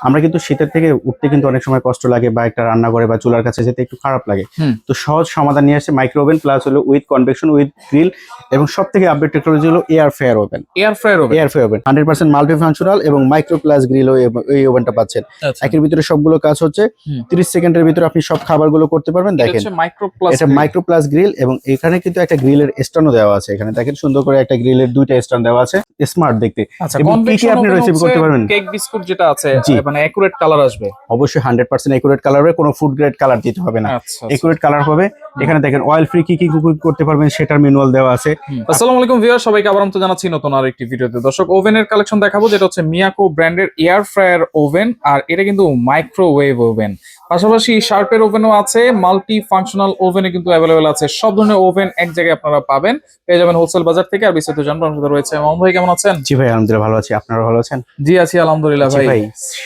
আমরা কিন্তু শীতের থেকে উঠতে কিন্তু অনেক সময় কষ্ট লাগে বা একটা রান্না করে বা চুলার কাছে যেতে একটু খারাপ লাগে। তো সহজ সমাধান নিয়ে আসছে মাইক্রো ওভেন প্লাস হলো উইথ কনভেকশন উইথ গ্রিল এবং সব থেকে আপডেট টেকনোলজি হলো air fryer oven air fryer হবে air fryer oven hundred percent multi functional এবং মাইক্রো প্লাস গ্রিল এই ওভেনটা পাচ্ছেন। আচ্ছা। একের ভিতরে সবগুলো কাজ হচ্ছে। তিরিশ সেকেন্ডের ভিতরে আপনি সব খাবারগুলো করতে পারবেন দেখেন। হচ্ছে মাইক্রো প্লাস এটা মাইক্রো প্লাস গ্রিল এবং এখানে কিন্তু একটা গ্রিলের স্ট্যান্ডও দেওয়া আছে। এখানে দেখেন সুন্দর করে একটা গ্রিলের দুইটা স্ট্যান্ড দেওয়া আছে। স্মার্ট দেখতে। আচ্ছা এবং কি কি আপনি রেসিপি করতে পারবেন? কেক বিস্কুট যেটা আছে জি। মানে একুরেট কালার আসবে। অবশ্যই হান্ড্রেড পার্সেন্ট একুরেট কালার হবে কোনো ফুড গ্রেড কালার দিতে হবে না। আচ্ছা একুরেট কালার হবে এখানে দেখেন অয়েল ফ্রি কি কি কুক করতে পারবেন সেটার ম্যানুয়াল দেওয়া আছে। আসসালামু আলাইকুম ভিউয়ার সবাইকে আবার তো জানাচ্ছি নতুন আর একটি ভিডিওতে। দর্শক ওভেনের কালেকশন দেখাবো যেটা হচ্ছে মিয়াকো ব্র্যান্ডের এয়ার ফ্রায়ার ওভেন আর এটা কিন্তু মাইক্রোওয়েভ ওভেন পাশাপাশি শার্পের ওভেনও আছে মাল্টি ফাংশনাল ওভেনে কিন্তু অ্যাভেলেবেল আছে। সব ধরনের ওভেন এক জায়গায় আপনারা পাবেন। পেয়ে যাবেন হোলসেল বাজার থেকে। আর বিস্তারিত জানব আমাদের রয়েছে মামুন ভাই কেমন আছেন? জি ভাই আলহামদুলিল্লাহ ভালো আছি। আপনারা ভালো আছেন? জি আছি আলহামদুলিল্লাহ ভাই। ভাই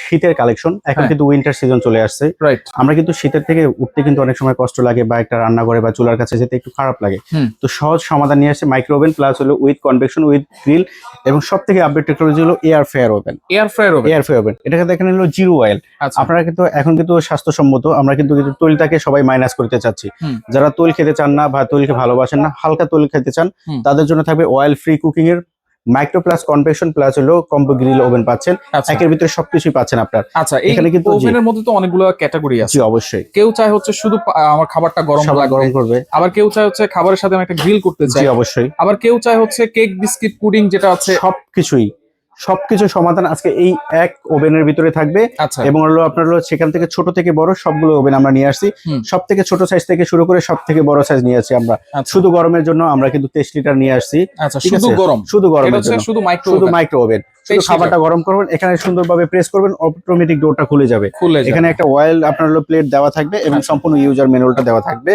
শীতের কালেকশন এখন হ্যাঁ। কিন্তু উইন্টার সিজন চলে আসছে। রাইট আমরা কিন্তু শীতের থেকে উঠতে কিন্তু অনেক সময় কষ্ট লাগে বা একটা রান্না করে বা চুলার কাছে যেতে একটু খারাপ লাগে। তো সহজ সমাধান নিয়ে আসছে মাইক্রো ওভেন প্লাস হলো উইথ কনভেকশন উইথ গ্রিল এবং সব থেকে আপডেট টেকনোলজি হলো air fryer oven air fryer oven air fryer oven এটাকে দেখেন হলো জিরো অয়েল আচ্ছা। আপনারা কিন্তু এখন কিন্তু স্বাস্থ্যসম্মত আমরা কিন্তু কিন্তু তৈলটাকে সবাই মাইনাস করতে চাচ্ছি। যারা তৈল খেতে চান না বা তৈলকে ভালোবাসেন না হালকা তৈল খেতে চান তাদের জন্য থাকবে অয়েল ফ্রি কুকিং এর মাইক্রো প্লাস কনভেকশন প্লাস হলো কম্বো গ্রিল ওভেন পাচ্ছেন। আচ্ছা। একের ভিতরে সবকিছুই পাচ্ছেন আপনার। আচ্ছা এখানে কিন্তু। ওভেনের মধ্যে তো অনেকগুলো ক্যাটাগরি আছে। জি অবশ্যই। কেউ চায় হচ্ছে শুধু আমার খাবারটা গরম গরম করবে। আবার কেউ চায় হচ্ছে খাবারের সাথে আমি একটা গ্রিল করতে জি চাই। অবশ্যই। আবার কেউ চায় হচ্ছে কেক বিস্কিট পুডিং যেটা আছে। সবকিছুই। সবকিছু সমাধান আজকে এই এক ওভেনের ভিতরে থাকবে। আচ্ছা। এবং হলো আপনার হলো সেখান থেকে ছোট থেকে বড় সবগুলো ওভেন আমরা নিয়ে আসছি। সব থেকে ছোট সাইজ থেকে শুরু করে সব থেকে বড় সাইজ নিয়ে আসছি আমরা। আচ্ছা। শুধু গরমের জন্য আমরা কিন্তু তেইশ লিটার নিয়ে আসছি। আচ্ছা শুধু গরম। শুধু গরমের জন্য। শুধু মাইক্রো ওভেন শুধু 23 খাবারটা গরম করবেন এখানে সুন্দরভাবে প্রেস করবেন অটোমেটিক ডোরটা খুলে যাবে। এখানে একটা অয়েল আপনার হলো প্লেট দেওয়া থাকবে এবং। সম্পূর্ণ ইউজার ম্যানুয়ালটা দেওয়া থাকবে।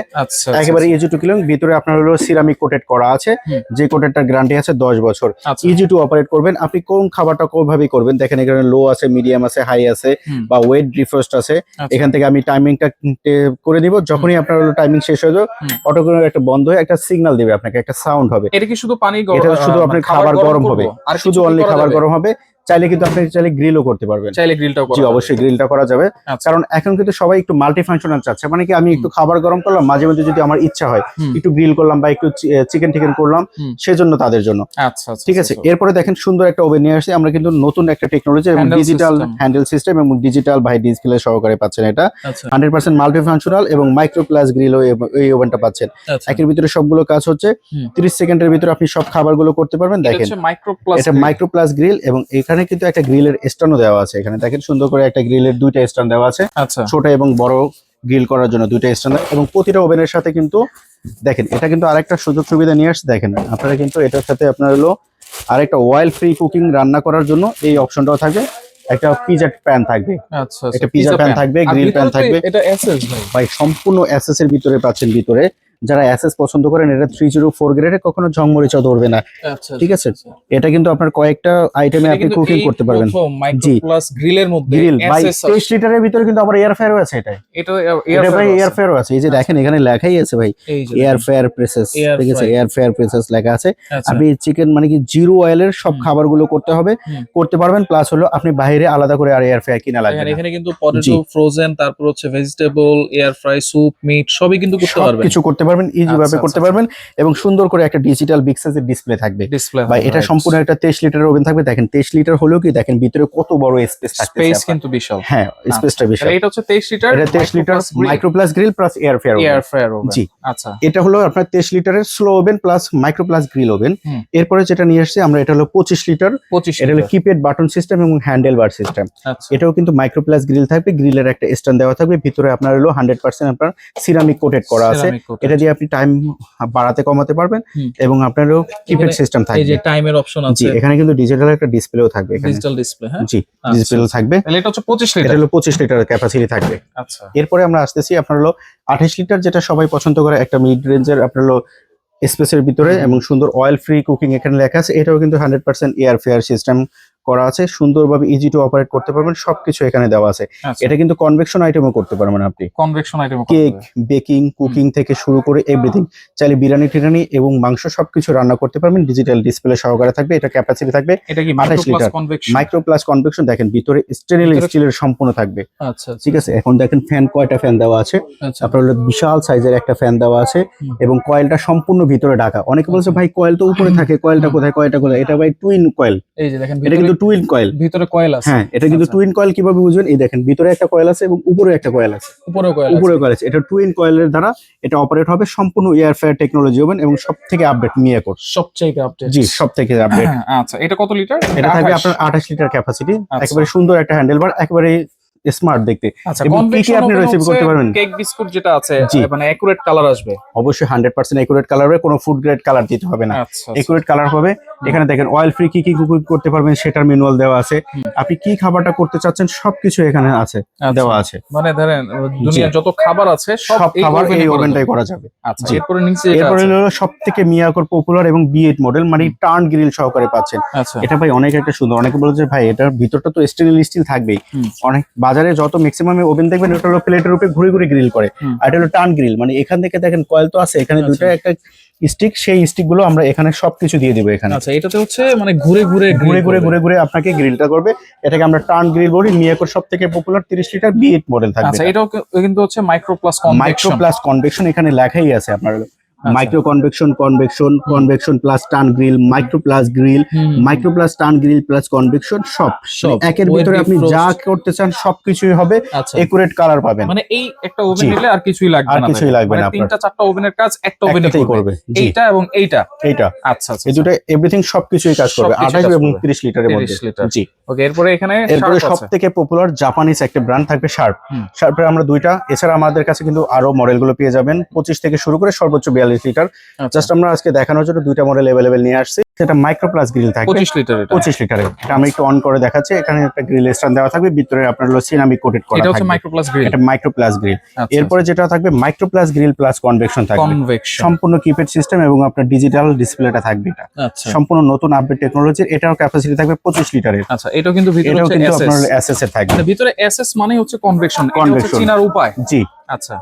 একেবারে ইজি টু কিলিং ভিতরে আপনার হলো সিরামিক কোটেড করা আছে। যে কোটেডটার গ্যারান্টি আছে দশ বছর। ইজি টু অপারেট করবেন। আপনি কোন খাবারটা কোভাবেই করবেন? দেখেন এখানে লো আছে মিডিয়াম আছে হাই আছে বা ওয়েট ডিফ্রস্ট আছে। আচ্ছা। এখান থেকে আমি টাইমিংটা করে দিব যখনই আপনার হলো টাইমিং শেষ হয়ে যাবে অটো করে একটা বন্ধ হয়ে একটা সিগন্যাল দিবে আপনাকে একটা সাউন্ড হবে। এটা কি শুধু পানি গরম এটা শুধু আপনার মানে খাবার গরম হবে। আর শুধু অনলি খাবার গরম হবে। চাইলে কিন্তু আপনি চাইলে গ্রিলও করতে পারবেন। চাইলে গ্রিলটাও জি অবশ্যই গ্রিলটা করা যাবে। আচ্ছা। কারণ এখন কিন্তু সবাই একটু মাল্টি ফাংশনাল চাচ্ছে। মানে কি আমি একটু খাবার গরম করলাম মাঝে মধ্যে যদি আমার ইচ্ছা হয় একটু গ্রিল করলাম বা একটু চিকেন টিকেন করলাম সেজন্য তাদের জন্য। আচ্ছা আচ্ছা ঠিক আছে? আচ্ছা। এরপরে দেখেন সুন্দর একটা ওভেন নিয়ে আসছে। আমরা কিন্তু নতুন একটা টেকনোলজি এবং ডিজিটাল হ্যান্ডেল সিস্টেম এবং ডিজিটাল ভাই ডিসপ্লে সহকারে পাচ্ছেন এটা। হান্ড্রেড পার্সেন্ট মাল্টি ফাংশনাল এবং মাইক্রো প্লাস গ্রিল এই ওভেনটা পাচ্ছেন। একের ভিতরে সবগুলো কাজ হচ্ছে। হুম। তিরিশ সেকেন্ডের ভিতরে আপনি সব খাবারগুলো করতে পারবেন। দেখেন এটা মাইক্রো প্লাস গ্রিল এবং এখানে কিন্তু একটা গ্রিলের স্ট্যান্ডও দেওয়া আছে। এখানে দেখেন সুন্দর করে একটা গ্রিলের দুইটা স্ট্যান্ড দেওয়া আছে। আচ্ছা। ছোট এবং বড় গ্রিল করার জন্য দুইটা স্ট্যান্ড এবং প্রতিটা ওভেনের সাথে কিন্তু দেখেন এটা কিন্তু আরেকটা সুযোগ সুবিধা নিয়ে আসছে। দেখেন আপনারা কিন্তু এটার সাথে আপনার হলো আরেকটা অয়েল ফ্রি কুকিং রান্না করার জন্য এই অপশনটাও থাকবে। একটা পিজা প্যান থাকবে। আচ্ছা একটা pizza প্যান থাকবে, গ্রিল প্যান থাকবে। এটা এসএস ভাই। ভাই সম্পূর্ণ এসএস এর ভিতরে পাচ্ছেন ভিতরে যারা এসএস পছন্দ করেন এটা থ্রি জিরো ফোর গ্রেডে কখনো ঝংমরিচা ধরবে না। আচ্ছা ঠিক আছে? এটা কিন্তু আপনার কয়েকটা আইটেমে আপনি কুকিং করতে পারবেন। জি। প্লাস গ্রিলের মধ্যে গ্রিল ভাই SS তেইশ লিটারের ভিতরে কিন্তু আবার এয়ার ফেয়ারও আছে এটা এটা এটা ভাই এয়ার ফেয়ারও আছে। এই যে দেখেন এখানে লেখাই আছে ভাই। এয়ার ফেয়ার প্রেসেস ঠিক আছে? এয়ার ফেয়ার প্রেসেস লেখা আছে। আচ্ছা। আপনি চিকেন মানে কি জিরো অয়েলের সব। খাবারগুলো করতে হবে। করতে পারবেন প্লাস হলো আপনি বাইরে আলাদা করে আর এয়ার ফেয়ার কিনা লাগবে এখানে এখানে কিন্তু পটেটো ফ্রোজেন তারপর হচ্ছে vegetable air fry soup meat সবই কিন্তু করতে পারবেন। কিছু করতে পারবেন ইজি ভাবে আচ্ছা, করতে আচ্ছা, পারবেন এবং সুন্দর করে একটা ডিজিটাল বিগ সাইজের ডিসপ্লে থাকবে। ডিসপ্লে ভাই এটা সম্পূর্ণ একটা তেইশ লিটারের ওভেন থাকবে। দেখেন তেইশ লিটার হলেও কি দেখেন ভিতরে কত বড় স্পেস থাকবে স্পেস কিন্তু বিশাল। হ্যাঁ স্পেসটা বিশাল। এটা হচ্ছে 23 লিটার এটা তেইশ litre micro plus grill plus air fryer air fryer oven জি। আচ্ছা। এটা হলো আপনার তেইশ লিটারের slow oven plus micro plus grill oven এরপরে যেটা নিয়ে আসছে আমরা এটা হলো পঁচিশ লিটার 25 এটা হলো কিপ্যাড বাটন সিস্টেম এবং হ্যান্ডেল বার সিস্টেম আচ্ছা। এটাও কিন্তু মাইক্রো প্লাস গ্রিল থাকবে। গ্রিলের একটা স্ট্যান্ড দেওয়া থাকবে। ভিতরে আপনার হলো হান্ড্রেড পার্সেন্ট আপনার সিরামিক কোটেড করা আছে। এটা দিয়ে আপনি টাইম বাড়াতে কমাতে পারবেন। এবং আপনারও কিপ্যাড সিস্টেম এই যে টাইমের অপশন আছে জি এখানে কিন্তু ডিজিটাল একটা ডিসপ্লেও থাকবে এখানে। ডিজিটাল ডিসপ্লে হ্যাঁ? জি আচ্ছা। ডিসপ্লে থাকবে। তাহলে এটা হচ্ছে 25 লিটার এটা হলো পঁচিশ লিটার ক্যাপাসিটি থাকবে। আচ্ছা। এরপরে আমরা আসতেছি আপনার হলো আঠাশ লিটার যেটা সবাই পছন্দ করে একটা মিড রেঞ্জের আপনার হলো স্পেসের ভিতরে এবং সুন্দর অয়েল ফ্রি কুকিং এখানে লেখা আছে। এটাও কিন্তু hundred percent air fryer system করা আছে সুন্দরভাবে ইজি টু অপারেট করতে পারবেন সবকিছু এখানে দেওয়া আছে। আচ্ছা। এটা কিন্তু কনভেকশন আইটেমও করতে পারবেন আপনি। Convection item cake baking cooking থেকে শুরু করে এভরিথিং চাইলে বিরিয়ানি টিরানি এবং মাংস সবকিছু রান্না করতে পারবেন ডিজিটাল ডিসপ্লে সহকারে থাকবে এটা ক্যাপাসিটি থাকবে। এটা কি 28 micro plus litre. Convection micro plus convection দেখেন ভিতরে স্টেনলেস স্টিলের সম্পূর্ণ থাকবে। আচ্ছা ঠিক আছে? এখন দেখেন ফ্যান কয়টা ফ্যান দেওয়া আছে? আচ্ছা। আপনার হলো বিশাল সাইজের একটা ফ্যান দেওয়া আছে এবং কয়েলটা সম্পূর্ণ ভিতরে ঢাকা। অনেকে বলছে ভাই কয়েল তো উপরে থাকে কয়েলটা কোথায় কয়েলটা কোথায়? এটা ভাই টুইন কয়েল এই যে দেখেন এটা কিন্তু টুইন কয়েল ভিতরে কয়েল আছে। হ্যাঁ এটা কিন্তু আচ্ছা। টুইন কয়েল কীভাবে বুঝবেন? এই দেখেন ভিতরে একটা কয়েল আছে এবং উপরে একটা কয়েল আছে। উপরে কয়েল উপরে কয়েল আছে। এটা টুইন কয়েলের দ্বারা এটা অপারেট হবে সম্পূর্ণ এয়ার ফেয়ার টেকনোলজি হবেন এবং সব থেকে আপডেট নিয়ে কর সবচেয়ে আপডেট জি সব থেকে আপডেট আচ্ছা এটা কত লিটার এটা থাকবে আপনার আঠাশ লিটার ক্যাপাসিটি আচ্ছা। একেবারে সুন্দর একটা হ্যান্ডেল বার একেবারে স্মার্ট দেখতে। আচ্ছা এবং কি কি আপনি করতে পারবেন? কেক বিস্কুট যেটা আছে মানে একুরেট কালার আসবে। অবশ্যই হান্ড্রেড পার্সেন্ট একুরেট কালার হবে কোনো ফুড গ্রেড কালার দিতে হবে না। আচ্ছা একুরেট কালার হবে। এখানে দেখেন অয়েল ফ্রি কি কি কুকিং করতে পারবেন সেটার ম্যানুয়াল দেওয়া আছে। আপনি কি খাবারটা করতে চাচ্ছেন সবকিছু এখানে আছে আচ্ছা। দেওয়া আছে। মানে ধরেন দুনিয়ার যত খাবার আছে সব খাবার এই ওভেনটাই। করা যাবে। আচ্ছা এরপরে নিচে এরপরে হলো সব থেকে মিয়াকর পপুলার এবং বিএড মডেল মানে টার্ন গ্রিল সহকারে পাচ্ছেন। আচ্ছা। এটা ভাই অনেক একটা সুন্দর অনেকে বলে যে ভাই এটার ভিতরটা তো স্টেনলেস স্টিল থাকবেই। অনেক বাজারে যত ম্যাক্সিমাম ওভেন দেখবেন ওটা হলো প্লেটের উপরে ঘুরে ঘুরে গ্রিল করে। আর এটা হলো টার্ন গ্রিল মানে এখান থেকে দেখেন কয়েল তো আছে এখানে আচ্ছা। দুইটা একটা স্টিক সেই স্টিকগুলো আমরা এখানে সবকিছু দিয়ে দিব এখানে। আচ্ছা এটাতে হচ্ছে মানে ঘুরে ঘুরে ঘুরে ঘুরে ঘুরে ঘুরে আপনাকে গ্রিলটা করবে। এটাকে আমরা টার্ন গ্রিল বলি মিয়াকোর সব থেকে পপুলার তিরিশ লিটার বিএড মডেল থাকবে আচ্ছা এটাও কিন্তু হচ্ছে micro plus micro plus convection এখানে লেখাই আছে আপনার। Micro convection convection convection plus turn grill micro plus grill micro plus turn grill plus convection সব। একের ভিতরে আপনি যা করতে চান সবকিছুই হবে আচ্ছা। একুরেট কালার পাবেন। মানে এই একটা ওভেন নিলে আর কিছুই লাগবে না কিছুই লাগবে না মানে আপনার। তিনটা চারটা ওভেনের কাজ একটা ওভেনে করবে। এইটা এবং এইটা। এইটা। আচ্ছা আচ্ছা এই দুটো আচ্ছা। এভরিথিং সবকিছুই কাজ করবে। 28 এবং 30 লিটারের মধ্যে। জি। ওকে এরপরে এখানে এরপরে সবথেকে পপুলার জাপানিজ একটা ব্র্যান্ড থাকবে শার্প শার্পের আমরা দুইটা। এছাড়া আমাদের কাছে কিন্তু আরও মডেলগুলো পেয়ে যাবেন। 25 থেকে শুরু করে সর্বোচ্চ 42 লিটারের আচ্ছা। জাস্ট আমরা আজকে দেখানোর জন্য দুইটা মডেল এভেলেবেল নিয়ে আসছি। সেটা মাইক্রোপ্লাস গ্রিল থাকে পঁচিশ লিটার পঁচিশ লিটার এটা আমি একটু অন করে দেখাচ্ছি। এখানে একটা গ্রিল স্ট্যান্ড দেওয়া থাকবে। ভিতরে আপনার হলো সিনামিক কোটেড করা এটা হচ্ছে মাইক্রোপ্লাস গ্রিল এটা মাইক্রোপ্লাস আচ্ছা, আচ্ছা। গ্রিল এরপরে যেটা থাকবে মাইক্রোপ্লাস গ্রিল প্লাস কনভেকশন থাকবে। সম্পূর্ণ কিপ্যাড সিস্টেম এবং আপনার ডিজিটাল ডিসপ্লেটা থাকবে এটা। সম্পূর্ণ নতুন আপডেট টেকনোলজির এটাও ক্যাপাসিটি থাকবে 25 লিটারের আচ্ছা এটাও কিন্তু ভিতরে হচ্ছে এসএস আপনার এসএস এর থাকবে। ভিতরে এসএস মানে হচ্ছে কনভেকশন কনভেকশন চিনার উপায়। জি। আচ্ছা।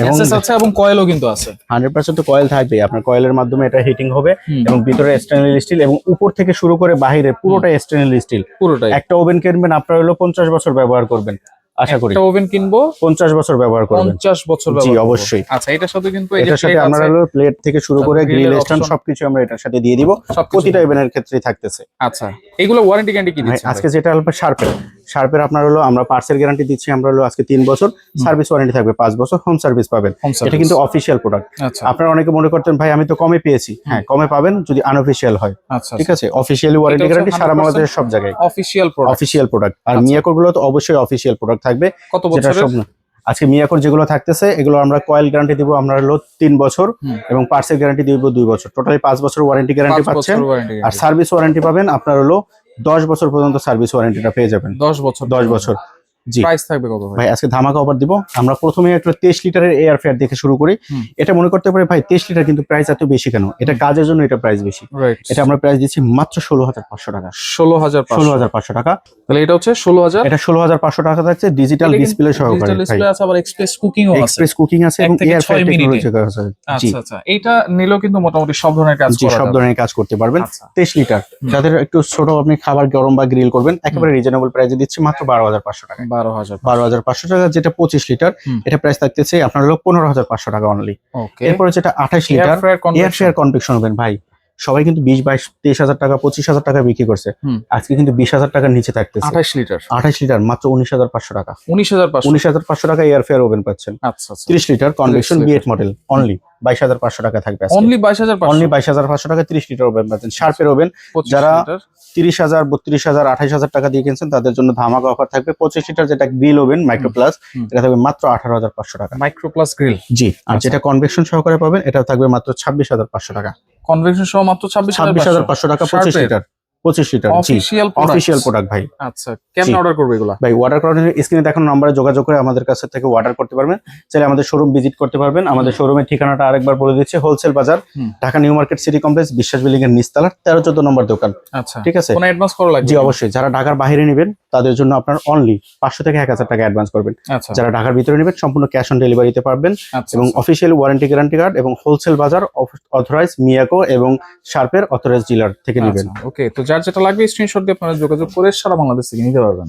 এসএস আছে এবং কয়েলও কিন্তু আছে। হান্ড্রেড পার্সেন্ট তো কয়েল থাকবে আপনার কয়েলের মাধ্যমে এটা হিটিং হবে এবং ভিতরে স্টেনলেস স্টিল এবং উপর থেকে শুরু করে বাহিরে পুরোটাই স্টেনলেস স্টিল পুরোটাই। একটা ওভেন কিনবেন আপনার হলো পঞ্চাশ বছর ব্যবহার করবেন আশা করি। একটা ওভেন কিনবো পঞ্চাশ বছর ব্যবহার করবেন। পঞ্চাশ বছর জি। অবশ্যই। আচ্ছা এটার সাথে কিন্তু এই যে এটার সাথে আমরা হলো প্লেট থেকে শুরু করে গ্রিল স্ট্যান্ড সবকিছু আমরা এটার সাথে দিয়ে দিব। প্রতিটা ইভেন্টের ক্ষেত্রেই থাকতেছে। আচ্ছা এগুলো ওয়ারেন্টি গ্যারান্টি কি ভাই, দিচ্ছেন আজকে যেটা হলো শার্পের শার্পের আপনার হলো আমরা পার্সেল গ্যারান্টি দিচ্ছি আমরা হলো আজকে তিন বছর সার্ভিস ওয়ারেন্টি থাকবে পাঁচ বছর হোম সার্ভিস পাবেন। এটা কিন্তু অফিসিয়াল প্রোডাক্ট আচ্ছা। আপনারা অনেকে মনে করতেন ভাই আমি তো কমে পেয়েছি। হ্যাঁ কমে পাবেন যদি আনঅফিসিয়াল হয়। আচ্ছা ঠিক আছে? অফিসিয়ালি ওয়ারেন্টি গ্যারান্টি সারা 100% বাংলাদেশের সব জায়গায়। অফিসিয়াল প্রোডাক্ট অফিসিয়াল প্রোডাক্ট আর আচ্ছা। মিয়াকোরগুলো তো অবশ্যই অফিসিয়াল প্রোডাক্ট থাকবে। কত যেটা বছরের? আজকে মিয়াকোর যেগুলো থাকতেছে এগুলো আমরা কয়েল গ্যারান্টি দিব আমরা হলো তিন বছর এবং পার্সেল গ্যারান্টি দিব দুই বছর। টোটালি পাঁচ বছর ওয়ারেন্টি গ্যারান্টি পাঁচ পাচ্ছেন। আর সার্ভিস ওয়ারেন্টি পাবেন আপনার হলো দশ বছর পর্যন্ত সার্ভিস ওয়ারেন্টিটা পেয়ে যাবেন। 10 বছর দশ বছর জি। প্রাইস থাকবে কত ভাই? আজকে ধামাকা অফার দিব। আমরা প্রথমে একটা তেইশ লিটারের এয়ার ফেয়ার দেখে শুরু করি। এটা মনে করতে পারে ভাই তেইশ লিটার কিন্তু প্রাইস এত বেশি কেন? এটা কাজের জন্য এটা প্রাইস বেশি। এটা আমরা প্রাইস দিচ্ছি মাত্র ষোলো হাজার পাঁচশো টাকা। 16500 ষোলো হাজার পাঁচশো টাকা। তাহলে এটা হচ্ছে 16000 এটা ষোলো হাজার পাঁচশো টাকা থাকছে ডিজিটাল ডিসপ্লে সহকারে ডিজিটাল ডিসপ্লে আছে আবার এক্সপ্রেস আছে। এক্সপ্রেস কুকিং আছে এবং এয়ার ফ্রাই টেকনোলজি আছে আচ্ছা আচ্ছা। এটা নিলেও কিন্তু মোটামুটি সব ধরনের কাজ করা সব ধরনের কাজ করতে পারবেন। আচ্ছা। তেইশ লিটার যাদের একটু ছোট আপনি খাবার গরম বা গ্রিল করবেন একেবারে রিজনেবল প্রাইসে দিচ্ছি মাত্র বারো হাজার পাঁচশো টাকা 12000 বারো হাজার পাঁচশো টাকা যেটা পঁচিশ লিটার এটা প্রাইস থাকতেছে আপনার হলো পনেরো হাজার পাঁচশো টাকা অনলি এরপরে যেটা আঠাশ air litre fryer air fryer convection হবেন ভাই। সবাই কিন্তু বিশ বাইশ তেইশ হাজার টাকা পঁচিশ হাজার টাকা বিক্রি করছে। আজকে কিন্তু বিশ হাজার টাকার নিচে থাকতেছে। 28 লিটার। আঠাশ লিটার মাত্র উনিশ হাজার পাঁচশো টাকা। 19500 উনিশ হাজার পাঁচশো টাকা এয়ার ফেয়ার ওভেন পাচ্ছেন। আচ্ছা আচ্ছা। তিরিশ লিটার কনভেকশন। বিএট মডেল অনলি বাইশ হাজার পাঁচশো টাকা থাকবে অনলি 22500 অনলি বাইশ হাজার পাঁচশো টাকা তিরিশ লিটার ওভেন পাচ্ছেন। শার্পের ওভেন যারা তিরিশ হাজার বত্রিশ হাজার আঠাশ হাজার টাকা দিয়ে কিনছেন তাদের জন্য ধামাকা অফার থাকবে। পঁচিশ লিটার যেটা গ্রিল ওভেন মাইক্রো প্লাস এটা থাকবে মাত্র আঠারো হাজার পাঁচশো টাকা। মাইক্রো প্লাস গ্রিল জি আর আচ্ছা। যেটা কনভেকশন সহকারে পাবেন এটা থাকবে মাত্র ছাব্বিশ হাজার পাঁচশো টাকা। কনভেকশন সহ মাত্র 26500 ছাব্বিশ হাজার পাঁচশো। টাকা পঁচিশ লিটার। পঁচিশ লিটার অফিসিয়াল অফিসিয়াল প্রোডাক্ট ভাই। আচ্ছা কেমন অর্ডার করবে এগুলা? ভাই অর্ডার করার জন্য স্ক্রিনে দেখানো নাম্বারে যোগাযোগ করে আমাদের কাছ থেকে অর্ডার করতে পারবেন। চাইলে আমাদের শোরুম ভিজিট করতে পারবেন। আমাদের শোরুমের ঠিকানাটা আরেকবার বলে দিচ্ছে হোলসেল বাজার। Dhaka new market city complex Biswas building এর নিচতলা তেরো চোদ্দ নম্বর দোকান। আচ্ছা। ঠিক আছে? কোনো অ্যাডভান্স করা লাগবে জি অবশ্যই। যারা ঢাকার বাইরে নেবেন তাদের জন্য আপনার অনলি পাঁচশো থেকে এক হাজার টাকা অ্যাডভান্স করবেন। আচ্ছা। যারা ঢাকার ভিতরে নেবেন সম্পূর্ণ ক্যাশ অন ডেলিভারিতে পারবেন। আচ্ছা এবং অফিসিয়াল ওয়ারেন্টি গ্যারান্টি কার্ড এবং হোলসেল বাজার অথরাইজ মিয়াকো এবং শার্পের অথরাইজ ডিলার থেকে নেবেন। ওকে তো যার যেটা লাগবে স্ক্রিনশট দিয়ে আপনারা যোগাযোগ করে সারা বাংলাদেশ থেকে নিতে পারবেন।